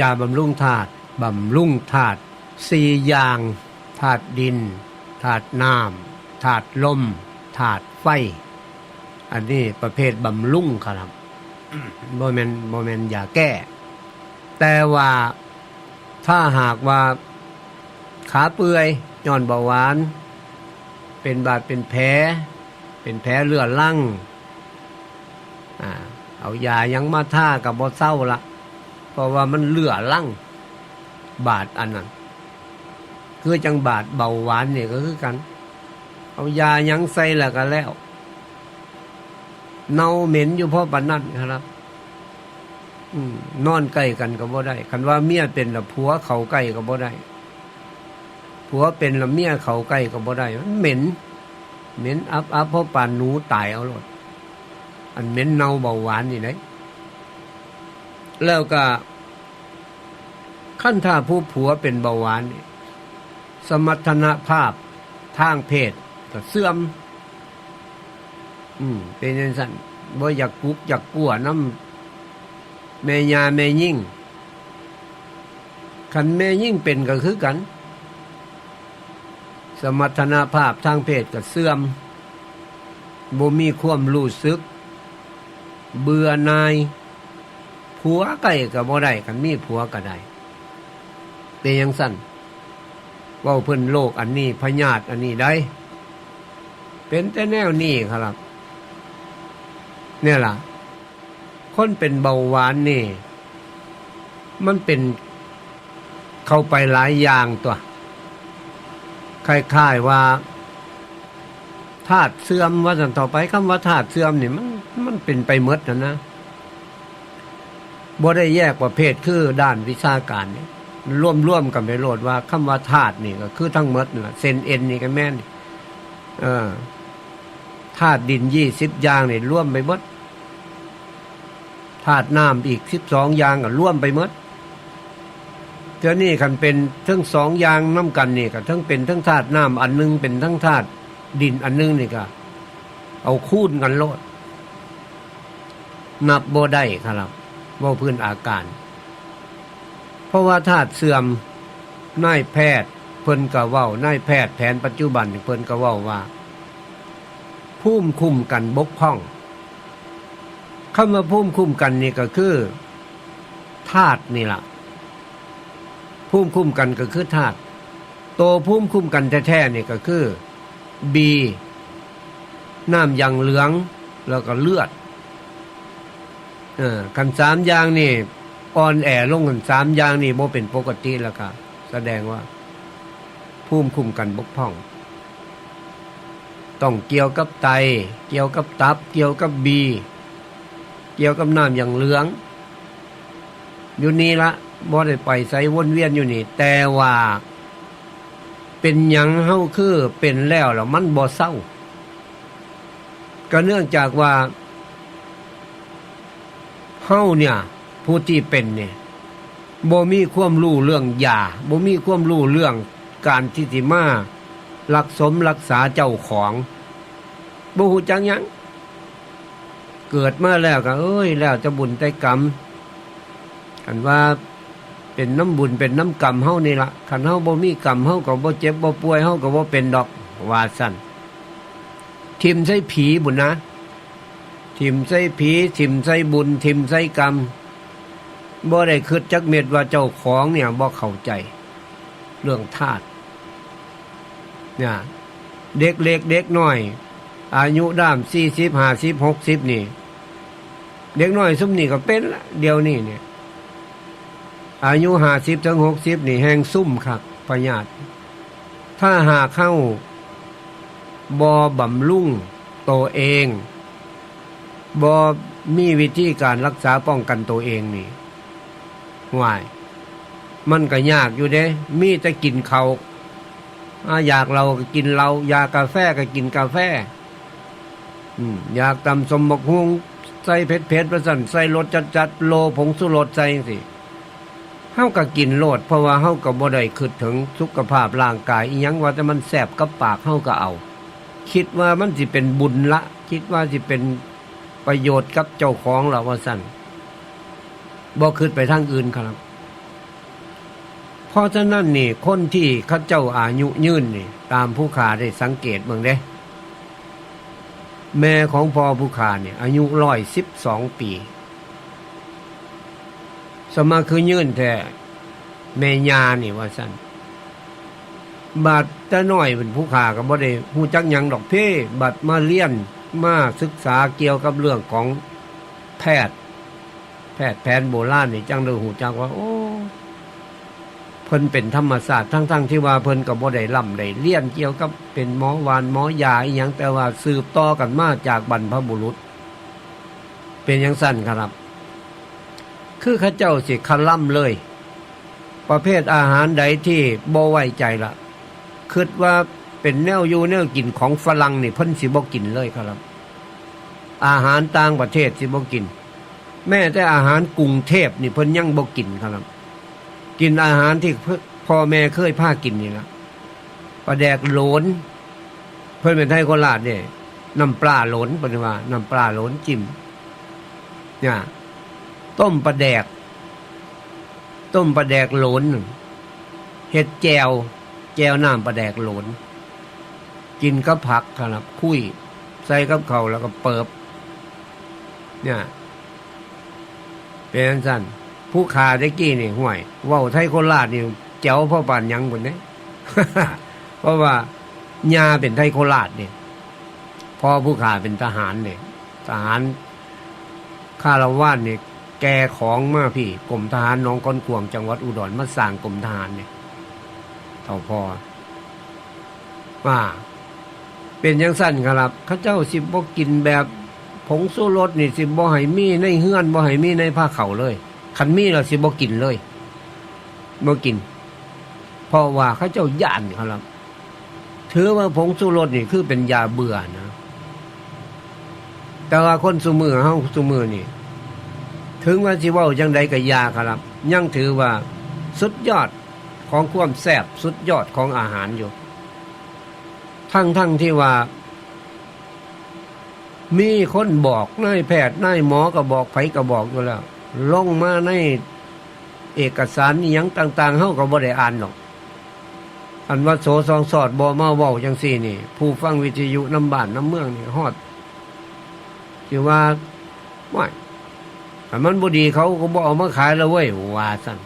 ยาบำรุงธาตุบำรุงธาตุสี่อย่างธาตุดินธาตุน้ำธาตุลมธาตุไฟ อันนี้ประเภทบำรุงครับโมเมนโมเมนยาแก้ แต่ว่าถ้าหากว่าขาเปื่อยย้อนเบาหวาน เป็นบาดเป็นแผลเป็นแผลเลือดลั่งอ่าเอายายังมาท่ากับบ่เศร้าละ เพราะว่ามันเลือลั่งบาดอันนั้นคือจังบาดเบาหวานเนี่ยก็คือกัน เอายายังใส่แล้วก็แล้ว เน่าเหม็นอยู่เพราะปันนั่นครับอืมนอนใกล้กันก็บ่ได้ คันว่าเมียเป็นละผัวเขาใกล้ก็บ่ได้ผัวเป็นละเมียเขาใกล้ก็บ่ได้มันเหม็น เหม็นอับอับเพราะปานหนูตายเอาหลดอันเหม็นเน่าเบาหวานนี่ไหน แล้วก็ขั้นถ้าผู้ผัวเป็นเบาหวาน สมรรถนะภาพทางเพศก็เสื่อม อืม เป็นอย่างนั้นบ่อยากกุกอยากกลัวน้ำแม่ยาแม่ยิ่งคันแม่ยิ่งเป็นก็คือกัน สมรรถนะภาพทางเพศก็เสื่อมบ่มีความรู้สึก เบื่อนาย ผัวไก่ก็บ่ได้คันมีผัวก็ได้เป็นอย่างสั้นว่าเพิ่นโลกอันนี้พญาตอันนี้ได้ เป็นแต่แนวนี้ครับ เนี่ยล่ะ คนเป็นเบาหวานนี่ มันเป็นเข้าไปหลายอย่างตัวคล้ายๆว่าธาตุเสื่อมว่าสันต่อไปคำว่าธาตุเสื่อมนี่มันมันเป็นไปหมดนะนะ บ่ได้แยกประเภทคือด้านวิชาการนี่ร่วมร่วมกันไปโลดว่าคำว่าธาตุนี่ก็คือทั้งหมดนั่นล่ะเซนเอ็นนี่ก็แม่นเออธาตุดินยี่สิบอย่างนี่ร่วมไปหมดธาตุน้ำอีกสิบสองอย่างก็ร่วมไปหมดเจ้านี่คันเป็นทั้งสองอย่างน้ำกันนี่ก็ทั้งเป็นทั้งธาตุน้ำอันหนึงเป็นทั้งธาตุดินอันหนึงนี่ก็เอาคูณกันโลดนับโบได้ครับ ว่าพื้นอาการ เพราะว่าธาตุเสื่อมนายแพทย์เพิ่นกะเว้านายแพทย์แผนปัจจุบันเพิ่นกะเว้าว่าภูมิคุ้มกันบกพร่องคำว่าภูมิคุ้มกันนี่ก็คือธาตุนี่ล่ะภูมิคุ้มกันก็คือธาตุโตวภูมิคุ้มกันแท้ๆนี่ก็คือบีน้ำยังเหลืองแล้วก็เลือด เออกันสามอย่างนี่อ่อนแอลงกันสามอย่างนี่โมเป็นปกติแล้วก็แสดงว่าภูมิคุ้มกันบกพร่อง ต้องเกี่ยวกับไต เกี่ยวกับตับ เกี่ยวกับบี เกี่ยวกับน้ำอย่างเหลือง อยู่นี่ละบ่ได้ไปใส่วนเวียนอยู่นี่ แต่ว่า เป็นหยังเฮาคือเป็นแล้วแล้วมันบ่เศร้า ก็เนื่องจากว่า เฮาเนี่ย ผู้ที่เป็นเนี่ยบ่มีความรู้เรื่องยาบ่มีความรู้เรื่องการที่สิมารักสมรักษาเจ้าของบ่ฮู้จักหยังเกิดมาแล้วก็เอ้ย แล้วจะบุญแต่กรรมอันว่าเป็นน้ำบุญเป็นน้ำกรรมเฮานี่ละคันเฮาบ่มีกรรมเฮาก็บ่เจ็บบ่ป่วยเฮาก็บ่เป็นดอกว่าสั่นทิมใส่ผีบุญนะ ทิมใส่ผีทิมใส่บุญ ทิมใส่กรรมบ่ได้คิดจักเม็ดว่าเจ้าของเนี่ยบ่เข้าใจ เรื่องธาตุเนี่ยเด็กเล็กเด็กน้อย อายุด้ามสี่สิบห้าสิบหกสิบนี่ เด็กน้อยซุ่มนี่ก็เป็นละเดียวนี่เนี่ย อายุห้าสิบถึงหกสิบนี่แห้งซุ่มครับประหยัดถ้าหาเข้าบอบำรุ่งตัวเอง บอมีวิธีการรักษาป้องกันตัวเองนี่ห่วยมันก็ยากอยู่เด้ มีจะกินเขาอาอยากเราก็กินเรา ยากาแฟก็กินกาแฟอืมอยากตำสมบกฮวงใส่เผ็ดเผ็ดประสันใส่รสจัดจัดโลผงสุรสใส่สิเฮาก็กินโลด เพราะว่าเฮาก็บ่ได้คิดถึงสุขภาพร่างกายอีหยังว่าแต่มันแสบกับปากเฮาก็เอา คิดว่ามันสิเป็นบุญละ คิดว่าสิเป็น ประโยชน์กับเจ้าของเราว่าสั่นบ่คิดไปทางอื่นครับ เพราะฉะนั้นนี่คนที่ข้าเจ้าอายุยืนนี่ ตามผู้ขาได้สังเกตเมืองเด้ แม่ของพ่อผู้ขาเนี่ย อายุร้อยสิบสองปี สมาคือยืนแท้แม่ยานี่ว่าสั้นบาดแต่น้อยเป็นผู้ขาก็บ่ได้ฮู้จักยังดอกเพ่บัดมาเรียน มาศึกษาเกี่ยวกับเรื่องของแพทย์ แพทย์แผนโบราณนี่จังเลยฮู้จักว่า โอ้เพิ่นเป็นธรรมศาสตร์ทั้งๆที่ว่าเพิ่นก็บ่ได้ล่ำได้เรียนเกี่ยวกับเป็นหมอวานหมอยาอีหยังแต่ว่าสืบต่อกันมาจากบรรพบุรุษ เป็นอย่างสั้นครับ คือข้าเจ้าสิคันล่ำเลย ประเภทอาหารใดที่บ่ไว้ใจละคิดว่าเป็นแนวอยู่แนวกินของฝรั่งนี่เพิ่นสิบ่กินเลยครับ อาหารต่างประเทศสิบ่กิน แม้แต่อาหารกรุงเทพนี่เพิ่นยังบ่กินครับ กินอาหารที่พ่อแม่เคยพากินนี่ละปลาแดกโหลน เพิ่นเป็นไทยโคราชเนี่ยน้ำปลาโหลนปฏิว่าน้ำปลาโหลนจิ้มเนี่ยต้มปลาแดก ต้มปลาแดกโหลนเห็ดแจวแจวน้ำปลาแดกโหลนกินกับผักครับคุยใส่กับเขาแล้วก็เปิบ เนี่ยเป็นสั้นผู้ขาได้กี้นี่ห่วยว่าไทยโคราชนี่เจ้าพ่อปานยังคนนี้เพราะว่าญาเป็นไทยโคราชเนี่ยพ่อผู้ขาเป็นทหารเนี่ยทหารข้าราว่านเนี่ยแกของมาพี่กรมทหารน้องก้อนกวงจังหวัดอุดรมาสร้างกรมทหารเนี่ยเท่าพอว่าเป็นยังสั้นครับข้าเจ้าสิบ่กินแบบ ผงสู้รสนี่สิบ่ให้มีในเฮือนบ่ให้มีในผ้าเข่าเลยคันมีเราสิบ่กินเลยบ่กินเพราะว่าเข้าเจ้าย่านครับถือว่าผงสู้รสนี่คือเป็นยาเบื่อนะแต่ว่าคนสุมือเฮาสุมือนี่ ถึงว่าสิเว้าจังใดก็ยาครับยังถือว่าสุดยอดของความแซ่บสุดยอดของอาหารอยู่ ทั้งทั้งที่ว่า มีคนบอกนายแพทย์นายหมอก็บอกไผก็บอกอยู่แล้วลงมาในเอกสารอหยังต่าง ๆเฮาก็บ่ได้อ่านหรอก อันว่าโสซองสอดบ่มาเว้าจังซี่นี่ ผู้ฟังวิทยุน้ำบ้านน้ำเมืองนี่ฮอดที่ว่าว่ายถ้ามันบ่ดีเขาก็บ่เอามาขายแล้วเว้ยว่าซั่น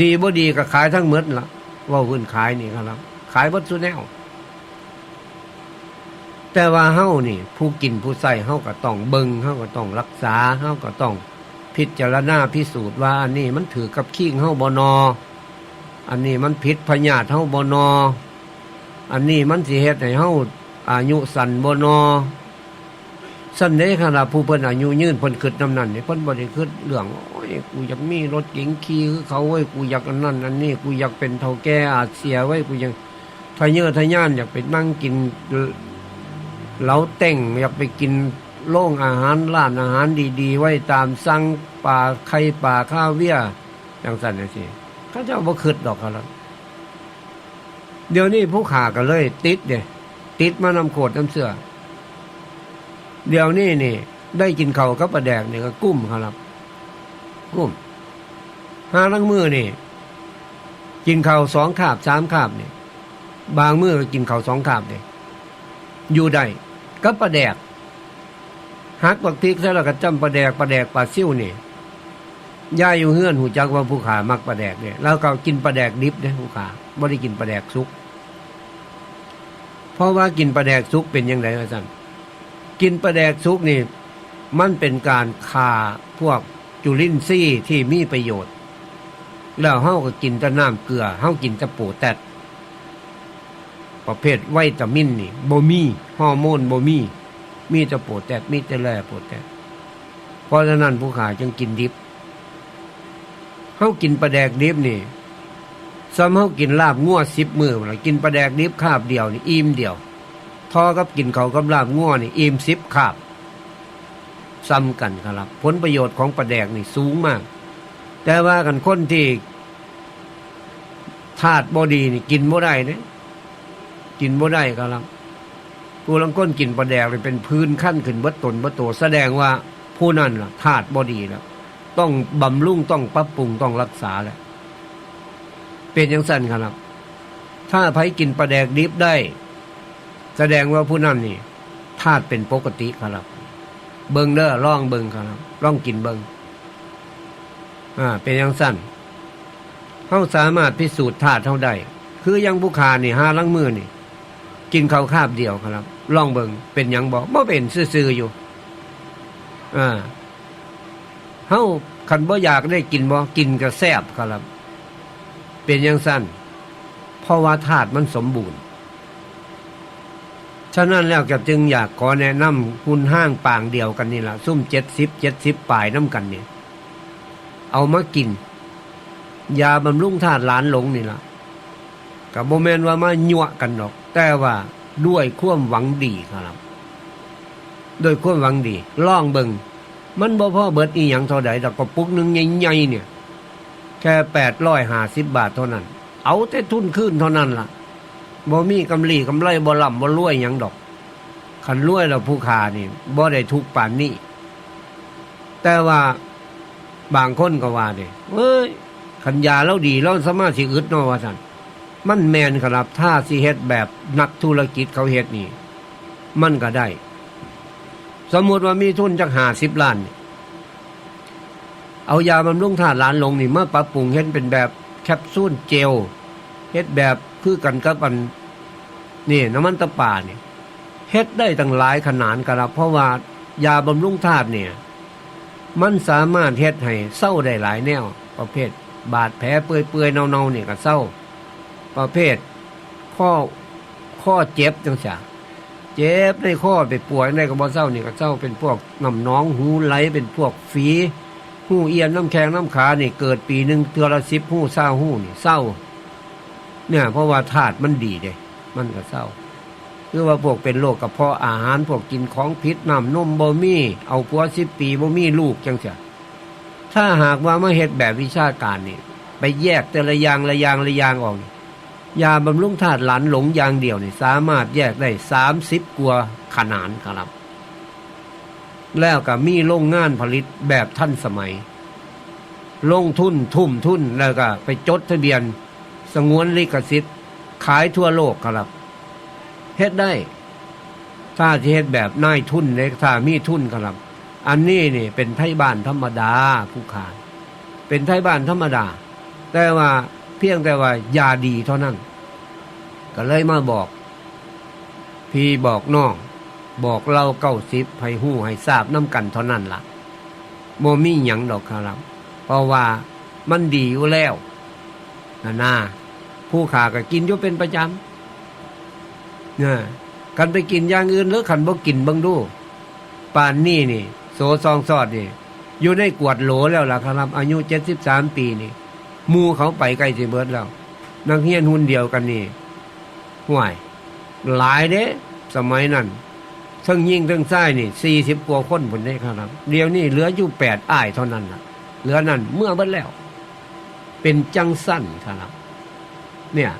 ดีบ่ดีก็ขายทั้งหมดล่ะเว้าขึ้นขายนี่ครับ ขายเบิดซุแนว แต่ว่าเฮานี่ ผู้กินผู้ใส่เฮาก็ต้องเบิงเฮาก็ต้องรักษาเฮาก็ต้องพิจารณาพิสูจน์ว่าอันนี้มันถือกับขี้งเฮาบนอ อันนี้มันผิดพญาติเฮาบนอ อันนี้มันสิเฮ็ดให้เฮาอายุสั้นบนอสั้นเด้ขนาดผู้เพิ่นอายุยืนเพิ่นคิดนำนั้นนี่เพิ่นบ่ได้นเรื่องโอ้ยกูอยากมีรถเก๋งขี่คือเขาเว้ยกูอยากอันนั้นอันนี้กูอยากเป็นเฒ่าแก่อาเซียไว้ยกูยังทะเยอทะยานอยากไปนั่งกิน เหลาเต่งอยากไปกินโล่งอาหารร้านอาหารดี ๆ ไว้ตามสั่งป่าไข่ป่าข้าวเวียอย่างสั่นน่ะสิเขาเจ้าบ่คิดดอกครับเดี๋ยวนี้ผู้ขาก็เลย ติดเด้ติดมานำโขดน้ำเสือเดี๋ยวนี้นี่ ได้กินเขากับปลาแดกนี่ก็กุ้มครับ กุ้มห้าลังมือนี่ กินเขาสองขาบสามขาบนี่ยบางมือก็กินเขาสองขาบเนี่ย อยู่ได้กับปลาแดกหักบักพริกแล้วก็จำปลาแดกปลาแดกปลาซิ่วนี่ย่าอยู่เฮือนหูจักว่าผู้ขามักปลาแดกเนี่ยแล้วก็กินปลาแดกดิบเนี่ยผู้ขาไม่ได้กินปลาแดกสุก เพราะว่ากินปลาแดกสุกเป็นยังไงอาจารย์กินปลาแดกสุกนี่ มันเป็นการฆ่าพวกจุลินทรีย์ที่มีประโยชน์ แล้วเฮาก็กินแต่น้ำเกลือเฮากินแต่ปรแตด ประเภทไวตามินนี่บ่มีฮอร์โมนบ่มี มีแต่โปรแตดมีแต่แร่โปรแตดเพราะฉะนั้นผู้ขายจึงกินดิบเฮากินปลาแดกดิบนี่ซ้ำเฮากินลาบงัวสิบมือละกินปลาแดกดิบคาบเดียวนี่อิ่มเดียวทอกับกินเขากับลาบงัวนี่อิ่มสิบคาบซ้ำกันครับ ผลประโยชน์ของปลาแดกนี่สูงมาก แต่ว่ากันคนที่ธาตุบอดีนี่กินบ่ได้เนี่ย กินบ่ได้ครับผู้ลังก้นกินปลาแดกเลยเป็นพื้นขั้นขึ้นเบิดตนเบิดโตแสดงว่าผู้นั้นล่ะธาตุบอดีแล้วต้องบำรุงต้องปรับปรุงต้องรักษาแหละ เป็นอย่างสั้นครับ ถ้าไผกินปลาแดกดิบได้ แสดงว่าผู้นั้นนี่ธาตุเป็นปกติครับ เบิงเด้อร่องเบิงครับร่องกินเบิงอ่า เป็นอย่างสั้นเขาสามารถพิสูจน์ธาตุเท่าได้ คืออยังผู้ขานี่ห้าลังมือนี่ กินข้าวคาบเดียวครับร่องเบิงเป็นยังบอกบ่เป็นซื่อๆอยู่อ่าเฮาคันบ่อยากได้กินบ่กินก็แซ่บครับ เป็นย่างสั้นเพราะว่าธาตุมันสมบูรณ์ฉะนั้นแล้วก็จึงอยากขอแนะนำคุณห้างปางเดียวกันนี่ล่ะซุ่มเจ็ดสิบเจ็ดสิบปลายน้ำกันเนี่ยเอามากิน ยาบำรุงธาตุหลานหลงนี่ล่ะกับโมเมนว่ามายั่วกันดอก แต่ว่าด้วยความหวังดีครับด้วยความหวังดีล่องเบิงมันบ่พ่อเบิดอีหยังเท่าใดดอกก็ปุกหนึงใหญ่ๆเนี่ย แค่แปดร้อยห้าสิบบาทเท่านั้น เอาแต่ทุนขึ้นเท่านั้นล่ะบ่มีกำลีกำไรบ่ล่ำบ่รวยหยังดอกขันรวยแล้วผู้ขานี่บ่ได้ทุกข์ปานนี้แต่ว่าบางคนก็ว่าเด้เอ้ยขันยาแล้วดีแล้วสามารถสิอึดนาะว่าซั่น มันแมนครับ ถ้าสิเฮ็ดแบบนักธุรกิจเขาเฮ็ดนี่ มันก็ได้ สมมุติว่ามีทุนจัก50ล้านนี่เอายาบำรุงธาตุหลานลงนี่มาปรับปรุงเฮ็ดเป็นแบบแคปซูลเจลเฮ็ดแบบคือกันกับอันนี่น้ำมันตะป่านี่ยเฮ็ดได้ตั้งหลายขนาดกันละเพราะว่ายาบำรุงธาตุเนี่ย มันสามารถเฮ็ดให้เศร้าได้หลายแนว ประเภท บาดแผลเปื่อยๆเนาๆเนี่ยก็เศร้า ประเภท ข้อข้อเจ็บจังซี่เจ็บในข้อไปป่วยในก็บ่เศร้านี่ก็เศร้าเป็นพวกน้ำหนองหูไหลเป็นพวกฝีหูเอียนน้ำแข็งน้ำขานี่เกิดปีหนึ่งเทือละสิบหูเศร้าหูนี่เศร้า เนี่ยเพราะว่าธาตุมันดีเด้มันก็เศร้าคือว่าพวกเป็นโรคกระเพาะอาหารพวกกินของพิษน้ำนมบ่มีเอาผัวสิบปีบ่มีลูกจังเสียถ้าหากว่ามาเฮ็ดแบบวิชาการนี่ไปแยกแต่ละอย่างละอย่างละอย่างออก ยาบำรุงธาตุหลานหลงอย่างเดียวนี่สามารถแยกได้สามสิบกว่าขนาดครับ แล้วก็มีโรงงานผลิตแบบทันสมัย ลงทุนทุ่มทุนแล้วก็ไปจดทะเบียน สงวนลิขสิทธิ์ขายทั่วโลกครับเฮ็ดได้ ถ้าที่เฮ็ดแบบนายทุนเล็กถ้ามีทุนครับ อันนี้นี่เป็นไทยบ้านธรรมดาผู้ขายเป็นไทยบ้านธรรมดา แต่ว่า พียงแต่ว่ายาดีเท่านั้น ก็เลยมาบอก พี่บอกน้องบอกเราเก้าสิบให้หู้ให้ทราบน้ำกันเท่านั้นละ่ะโมมีหยังดอกครับ เพราะว่ามันดีอยู่แล้วนะนาผู้ขาก็กินอยู่เป็นประจำเนี่ยกันไปกินอย่างอื่นหรือขันบ่กินบังดูป่านนี่นี่ โสซองซอดนี่ อยู่ในกวดโหลแล้วล่ะครับ อายุเจ็ดสิบสามปีนี่ มูเขาไปใกล้สิเบิดแล้ว นักเฮียนหุ่นเดียวกันนี่ห่วย หลายเด้สมัยนั้นทั้งยิ่งทั้งไส้นี่สี่สิบกว่าคนผลได้ครับ เดี๋ยวนี้เหลืออยู่แปดอ้ายเท่านั้นล่ะเหลือนั่นเมื่อเบิดแล้ว เป็นจังสั้นครับ เนี่ย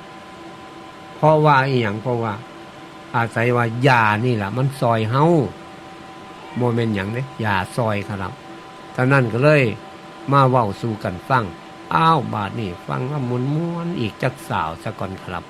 เพราะว่าอีหยังเพราะว่า อาศัยว่ายานี่แหละมันซอยเฮาโมเมนต์อย่างนี้ยาซอยครับท่านั้นก็เลย มาเว้าสู่กันฟัง อ้าวบาดนี่ฟังว่ามุนม้วนอีกจักสาวสะก่อนครับ